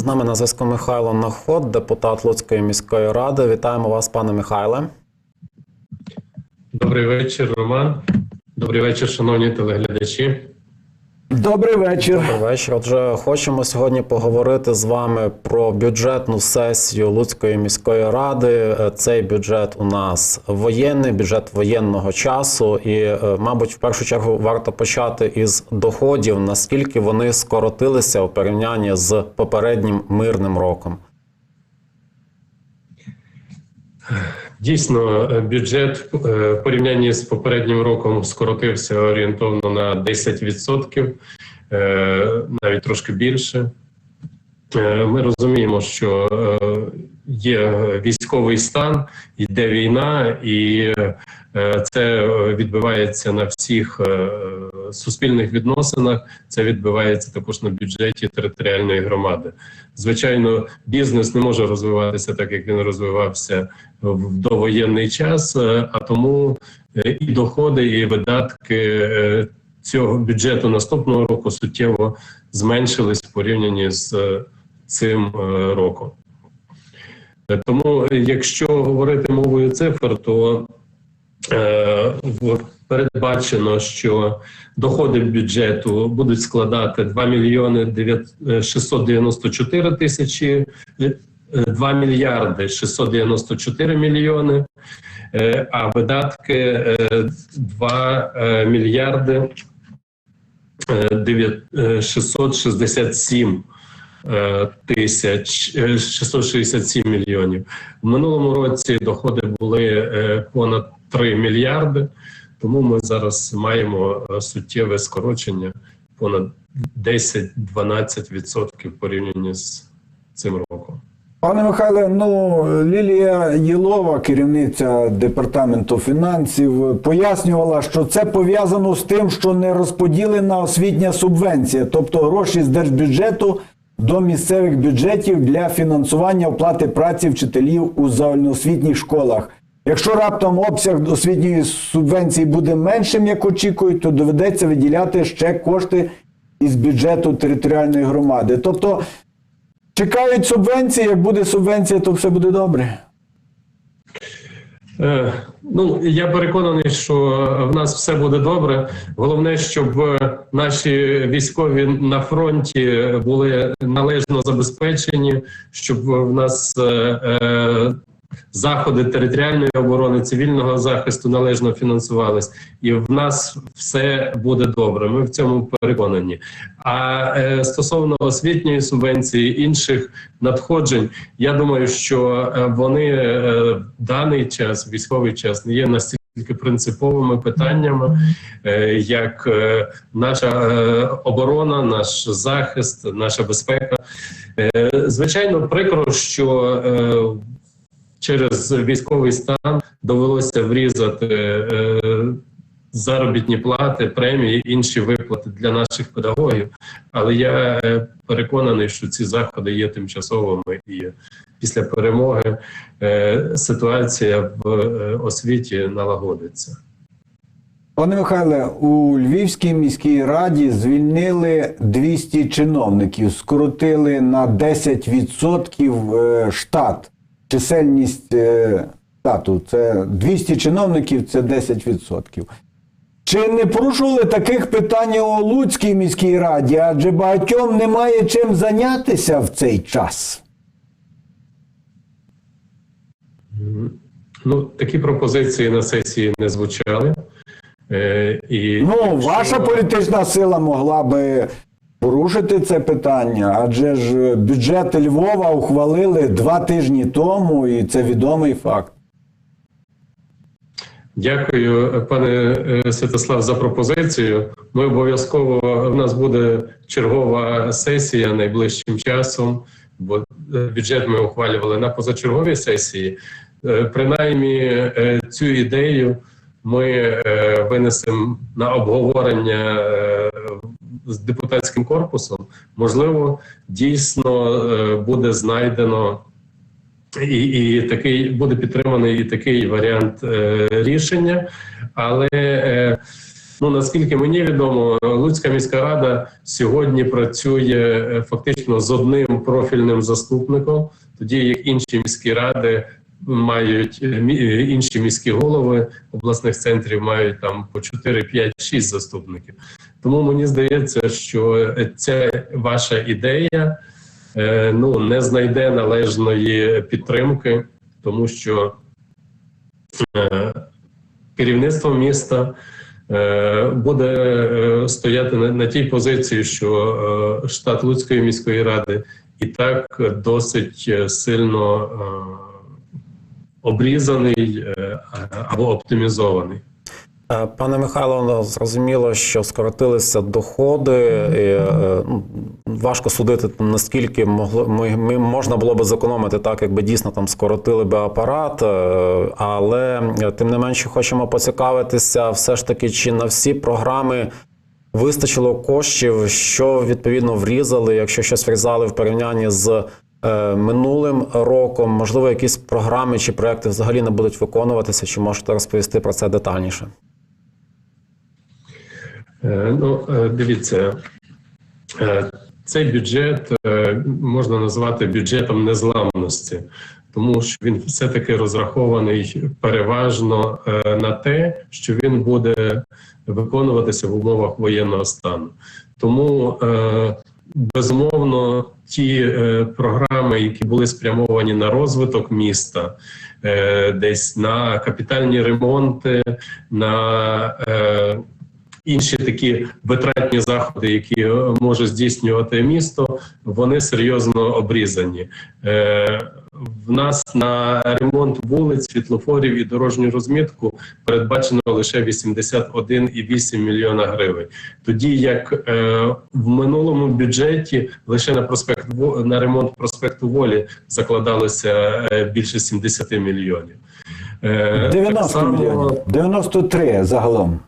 З нами на зв'язку Михайло Наход, депутат Луцької міської ради. Вітаємо вас, пане Михайле. Добрий вечір, Роман. Добрий вечір, шановні телеглядачі. Добрий вечір. Добрий вечір. Отже, хочемо сьогодні поговорити з вами про бюджетну сесію Луцької міської ради. Е, Цей бюджет у нас воєнний, бюджет воєнного часу, і, е, мабуть, в першу чергу варто почати із доходів, наскільки вони скоротилися у порівнянні з попереднім мирним роком. Дійсно, е, бюджет е, в порівнянні з попереднім роком скоротився орієнтовно на 10%, е, навіть трошки більше. Ми розуміємо, що є військовий стан, йде війна, і це відбувається на всіх е, суспільних відносинах. Це відбувається також на бюджеті територіальної громади. Звичайно, бізнес не може розвиватися так, як він розвивався в довоєнний час, е, а тому е, і доходи, і видатки е, цього бюджету наступного року суттєво зменшились в порівнянні з е, цим е, роком. Е, Тому, е, якщо говорити мовою цифр, то е, передбачено, що доходи бюджету будуть складати 2 мільйони 9 е, 694 тисячі, е, 2 мільярди 694 мільйони, е, а видатки е, 2 е, мільярди е, 9 е, 667 е, тисяч е, 667 мільйонів. В минулому році доходи були е, понад 3 мільярди, тому ми зараз маємо е, суттєве скорочення понад 10-12% в порівнянні з цим роком. Пане Михайле, ну Лілія Єлова, керівниця департаменту фінансів, пояснювала, що це пов'язано з тим, що не розподілена освітня субвенція, тобто гроші з держбюджету до місцевих бюджетів для фінансування оплати праці вчителів у загальноосвітніх школах. Якщо раптом обсяг освітньої субвенції буде меншим, як очікують, то доведеться виділяти ще кошти із бюджету територіальної громади. Тобто Чекають субвенції. Як буде субвенція, то все буде добре. Е, Ну я переконаний, що в нас все буде добре. Головне, щоб е, наші військові на фронті були належно забезпечені, щоб в нас е, заходи територіальної оборони, цивільного захисту належно фінансувались, і в нас все буде добре. Ми в цьому переконані. А е, стосовно освітньої субвенції інших надходжень, я думаю, що е, вони е, даний час, військовий час, не є настільки принциповими питаннями, е, як е, наша оборона, наш захист, наша безпека. Звичайно, прикро, що через військовий стан довелося врізати е, заробітні плати, премії, інші виплати для наших педагогів. Але я е, переконаний, що ці заходи є тимчасовими, і після перемоги е, ситуація в освіті налагодиться. Пане Михайле, у Львівській міській раді звільнили 200 чиновників, скоротили на 10% е, штат. Чисельність е, штату це 200 чиновників, це 10%. Чи не порушували таких питань у Луцькій міській раді? Адже багатьом немає чим зайнятися в цей час. Ну, такі пропозиції на сесії не звучали. Е, і Ну, якщо- ваша політична сила могла би порушити це питання, адже ж бюджет Львова ухвалили два тижні тому, і це відомий факт. Дякую, пане е, Святослав, за пропозицію. Ми обов'язково в нас буде чергова сесія найближчим часом, бо е, бюджет ми ухвалювали на позачерговій сесії. Е, Принаймні, е, цю ідею ми е, винесемо на обговорення е, з депутатським корпусом. Можливо, дійсно е, буде знайдено і, і такий буде підтриманий і такий варіант е, рішення, але е, Ну наскільки мені відомо, Луцька міська рада сьогодні працює фактично з одним профільним заступником, тоді як інші міські ради мають інші міські голови обласних центрів мають там по 4, 5, 6 заступників. Тому мені здається, що ця ваша ідея е, ну не знайде належної підтримки, тому що е, керівництво міста е, буде стояти на, тій позиції, що штат Луцької міської ради і так досить сильно обрізаний або оптимізований. Е, Пане Михайло, ну, зрозуміло, що скоротилися доходи. І, е, ну, важко судити, наскільки могло ми, можна було би зекономити так, якби дійсно там скоротили би апарат. е, Але е, тим не менше хочемо поцікавитися, все ж таки, чи на всі програми вистачило коштів, що відповідно врізали, якщо щось врізали в порівнянні з. е, Минулим роком, можливо, якісь програми чи проекти взагалі не будуть виконуватися, чи можете розповісти про це детальніше? Е, Ну, е, дивіться, е, цей бюджет можна назвати бюджетом незламності, тому що він все-таки розрахований переважно на те, що він буде виконуватися в умовах воєнного стану. Тому безумовно ті програми, які були спрямовані на розвиток міста, десь на капітальні ремонти, на інші такі витратні заходи, які е, може здійснювати місто, вони серйозно обрізані. Е, в нас на ремонт вулиць, світлофорів і дорожню розмітку передбачено лише 81,8 мільйона гривень. Тоді як е, в минулому бюджеті лише на проспект на ремонт проспекту Волі закладалося е, більше 70 мільйонів. Е, так 90 само- мільйонів. 93 загалом.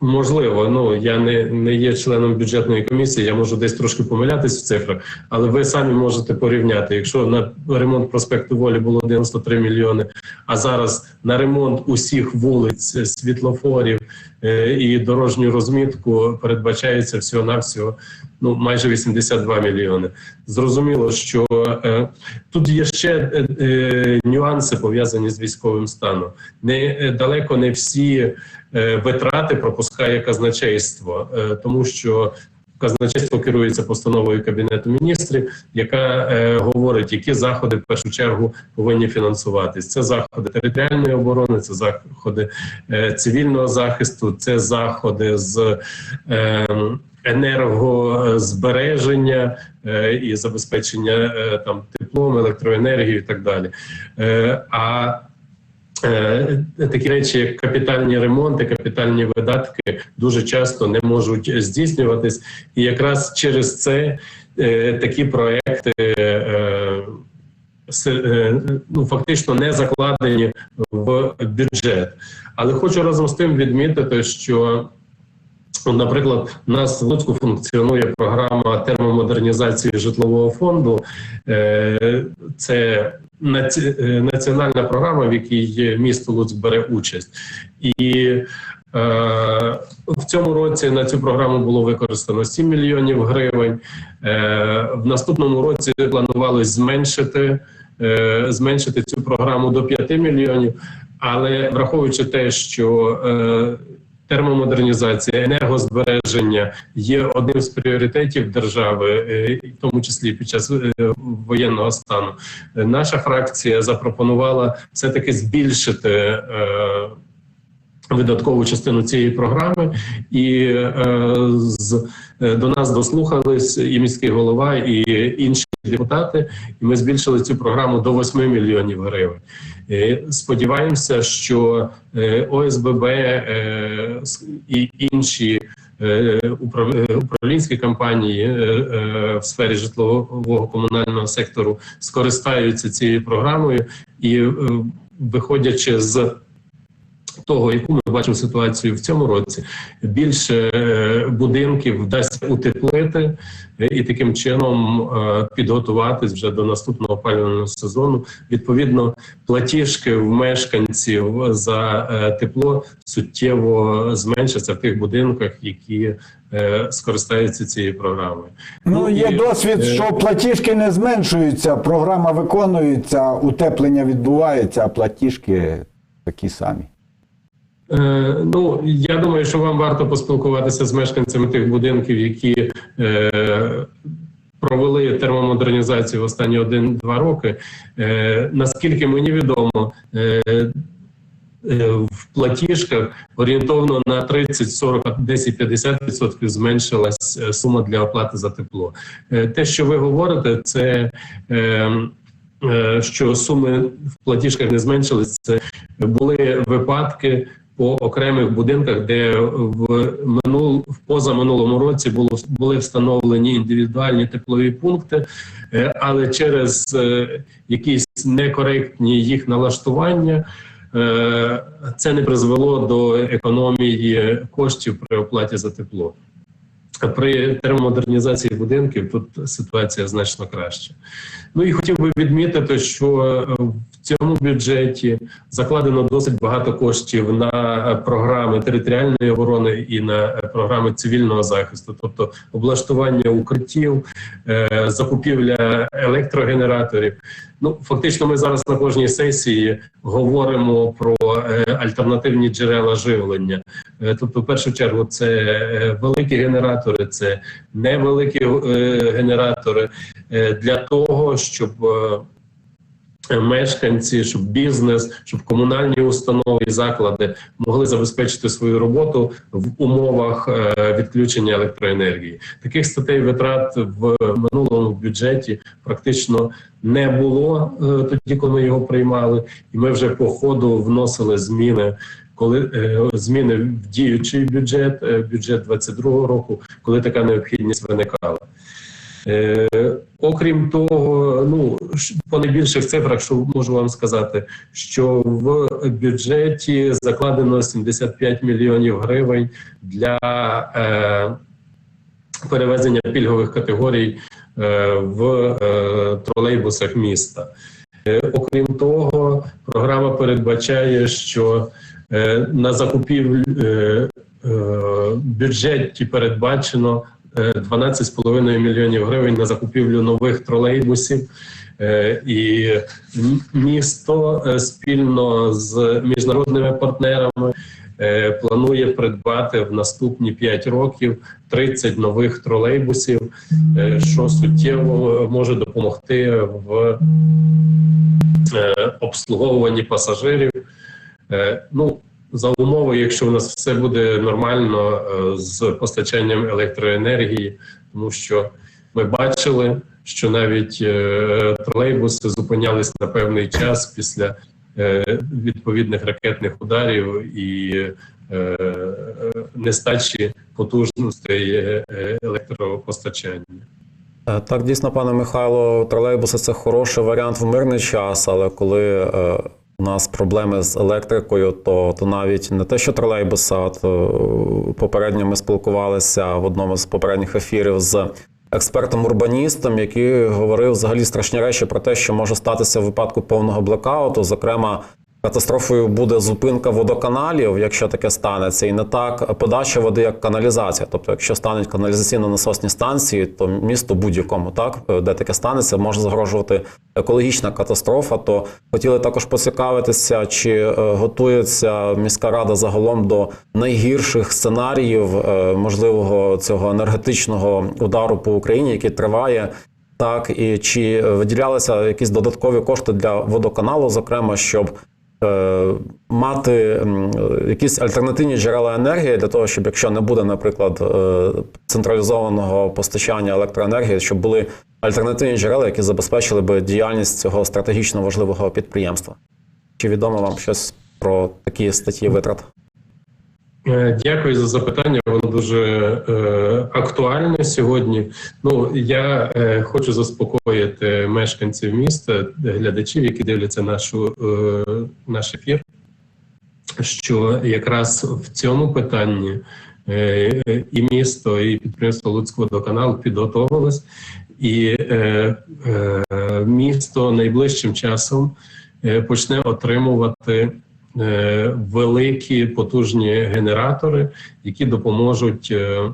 Можливо, ну я не, не є членом бюджетної комісії, я можу десь трошки помилятись в цифрах, але ви самі можете порівняти. Якщо на ремонт проспекту Волі було 93 мільйони, а зараз на ремонт усіх вулиць, світлофорів е, і дорожню розмітку передбачається всього навсього ну майже 82 мільйони. Зрозуміло, що е, тут є ще е, е, нюанси пов'язані з військовим станом. Не е, далеко не всі е, витрати пропускає казначейство, е, тому що казначейство керується постановою кабінету міністрів, яка е, говорить, які заходи в першу чергу повинні фінансуватись. Це заходи територіальної оборони, це заходи е, цивільного захисту, це заходи з. Е, енергозбереження е, і забезпечення е, там теплом, електроенергією і так далі. Е, а такі речі, як капітальні ремонти, капітальні видатки, дуже часто не можуть здійснюватись, і якраз через це е, такі проекти. е, е, ну, фактично не закладені в бюджет. Але хочу разом з тим відмітити, що Наприклад, у нас в Луцьку функціонує програма термомодернізації житлового фонду. Е, Це е, національна програма, в якій місто Луцьк бере участь. І е, в цьому році на цю програму було використано 7 мільйонів гривень. В наступному році планувалось зменшити, зменшити цю програму до 5 мільйонів. Але враховуючи те, що термомодернізація, енергозбереження є одним з пріоритетів держави, е, в тому числі під час е, воєнного стану. Е, Наша фракція запропонувала все таки збільшити. Видаткову частину цієї програми, і е, з до нас дослухались і міський голова, і інші депутати. І ми збільшили цю програму до 8 мільйонів гривень. Е, Сподіваємося, що е, ОСББ е, і інші управ- управлінські компанії в сфері житлового комунального сектору скористаються цією програмою і, виходячи з того, яку ми бачимо ситуацію в цьому році, більше е, будинків вдасться утеплити і таким чином е, підготуватись вже до наступного опалювального сезону. Відповідно, платіжки в мешканців за е, тепло суттєво зменшаться в тих будинках, які скористаються цією програмою. Ну, є і, досвід, що платіжки не зменшуються, програма виконується, утеплення відбувається, а платіжки такі самі. Е, ну я думаю, що вам варто поспілкуватися з мешканцями тих будинків, які е, провели термомодернізацію в останні один-два роки. Е, наскільки мені відомо, в платіжках орієнтовно на 30, 40, 10, 50% зменшилась е, сума для оплати за тепло. Те, що ви говорите, це що суми в платіжках не зменшились, це були випадки по окремих будинках, де в минул в позаминулому році було були встановлені індивідуальні теплові пункти, е, але через е, якісь некоректні їх налаштування. е, Це не призвело до економії коштів при оплаті за тепло. При термомодернізації будинків тут ситуація значно краща. Ну і хотів би відмітити, що в цьому бюджеті закладено досить багато коштів на е, програми територіальної оборони і на е, програми цивільного захисту, тобто облаштування укриттів, е, закупівля електрогенераторів. Ну фактично, ми зараз на кожній сесії говоримо про альтернативні джерела живлення. Тобто, в першу чергу, це великі генератори, це невеликі генератори для того, щоб мешканці, щоб бізнес, щоб комунальні установи і заклади могли забезпечити свою роботу в умовах е, відключення електроенергії. Таких статей витрат в минулому бюджеті практично не було е, тоді, коли ми його приймали, і ми вже по ходу вносили зміни. Коли е, зміни в діючий бюджет, бюджет 22 року, коли така необхідність виникала. Е, окрім того, ну по найбільших цифрах, що можу вам сказати, що в бюджеті закладено 75 мільйонів гривень для е, перевезення пільгових категорій е, в е, тролейбусах міста. Е, окрім того, програма передбачає, що е, на закупівлю е, е, бюджеті передбачено 12,5 мільйонів гривень на закупівлю нових тролейбусів. Е, І місто е, спільно з міжнародними партнерами е, планує придбати в наступні 5 років 30 нових тролейбусів, е, що суттєво може допомогти в е, обслуговуванні пасажирів. Е, Ну, за умови, якщо у нас все буде нормально е, з постачанням електроенергії, тому що ми бачили, що навіть е, тролейбуси зупинялись на певний час після е, відповідних ракетних ударів і нестачі потужностей електропостачання. Так, дійсно, пане Михайло, тролейбуси це хороший варіант в мирний час, але коли у нас проблеми з електрикою, то, то навіть не те, що тролейбуса, то попередньо ми спілкувалися в одному з попередніх ефірів з експертом-урбаністом, який говорив взагалі страшні речі про те, що може статися в випадку повного блекауту. Зокрема, катастрофою буде зупинка водоканалів, якщо таке станеться, і не так подача води, як каналізація. Тобто, якщо стануть каналізаційно-насосні станції, то місто будь-якому, так де таке станеться, може загрожувати екологічна катастрофа. То хотіли також поцікавитися, чи е, готується міська рада загалом до найгірших сценаріїв е, можливого цього енергетичного удару по Україні, який триває. Так, і чи виділялися якісь додаткові кошти для водоканалу, зокрема, щоб мати якісь альтернативні джерела енергії для того, щоб якщо не буде, наприклад, е, централізованого постачання електроенергії, щоб були альтернативні джерела, які забезпечили би діяльність цього стратегічно важливого підприємства. Чи відомо вам щось про такі статті витрат? Е, Дякую за запитання. Воно дуже е, актуальне сьогодні. Ну я е, хочу заспокоїти мешканців міста, глядачів, які дивляться нашу е, наш ефір. що якраз в цьому питанні е, і місто, і підприємство Луцького водоканалу підготовилось, і е, е, місто найближчим часом е, почне отримувати великі потужні генератори, які допоможуть е,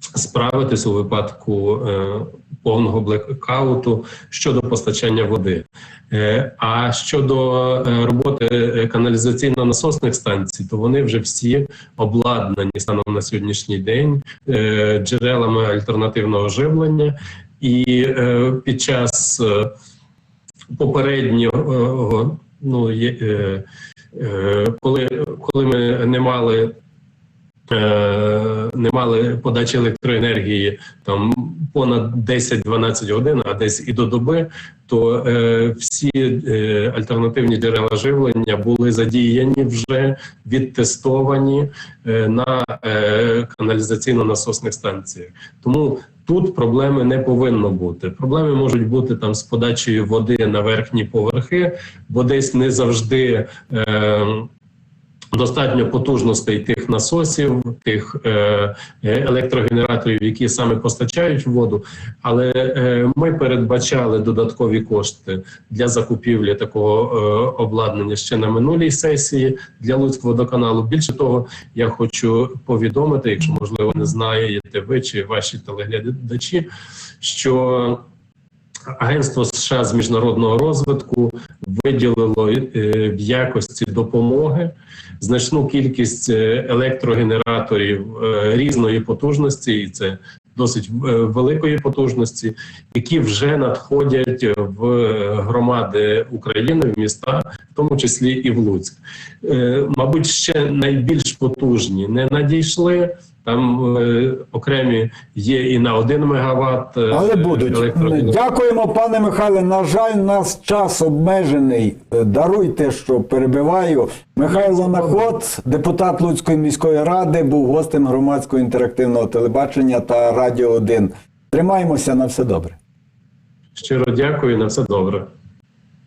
справитись у випадку е, повного блекауту щодо постачання води. Е, А щодо е, роботи е, каналізаційно-насосних станцій, то вони вже всі обладнані станом на сьогоднішній день е, джерелами альтернативного живлення, і е, під час е, попереднього ну е, е, коли, коли ми не мали е, не мали подачі електроенергії там понад 10-12 годин, а десь і до доби, то е, всі е, альтернативні джерела живлення були задіяні вже відтестовані е, на е, каналізаційно-насосних станціях. Тому тут проблеми не повинно бути. Проблеми можуть бути там з подачею води на верхні поверхи, бо десь не завжди. Е, Достатньо потужностей тих насосів, тих е, е, електрогенераторів, які саме постачають воду. Але е, ми передбачали додаткові кошти для закупівлі такого е, обладнання ще на минулій сесії для Луцького водоканалу. Більше того, я хочу повідомити, якщо можливо не знаєте ви чи ваші телеглядачі, що Агентство США з міжнародного розвитку виділило е, в якості допомоги значну кількість е, електрогенераторів е, різної потужності, і це досить великої потужності, які вже надходять в громади України, в міста, в тому числі і в Луцьк. Мабуть, ще найбільш потужні не надійшли. Там е, окремі є і на 1 мегаватт. е, Але будуть. Дякуємо, пане Михайле. На жаль, нас час обмежений. Е, Даруйте, що перебиваю. Михайло Наход, депутат Луцької міської ради, був гостем громадського інтерактивного телебачення та Радіо 1. Тримаємося на все добре. Щиро дякую, на все добре.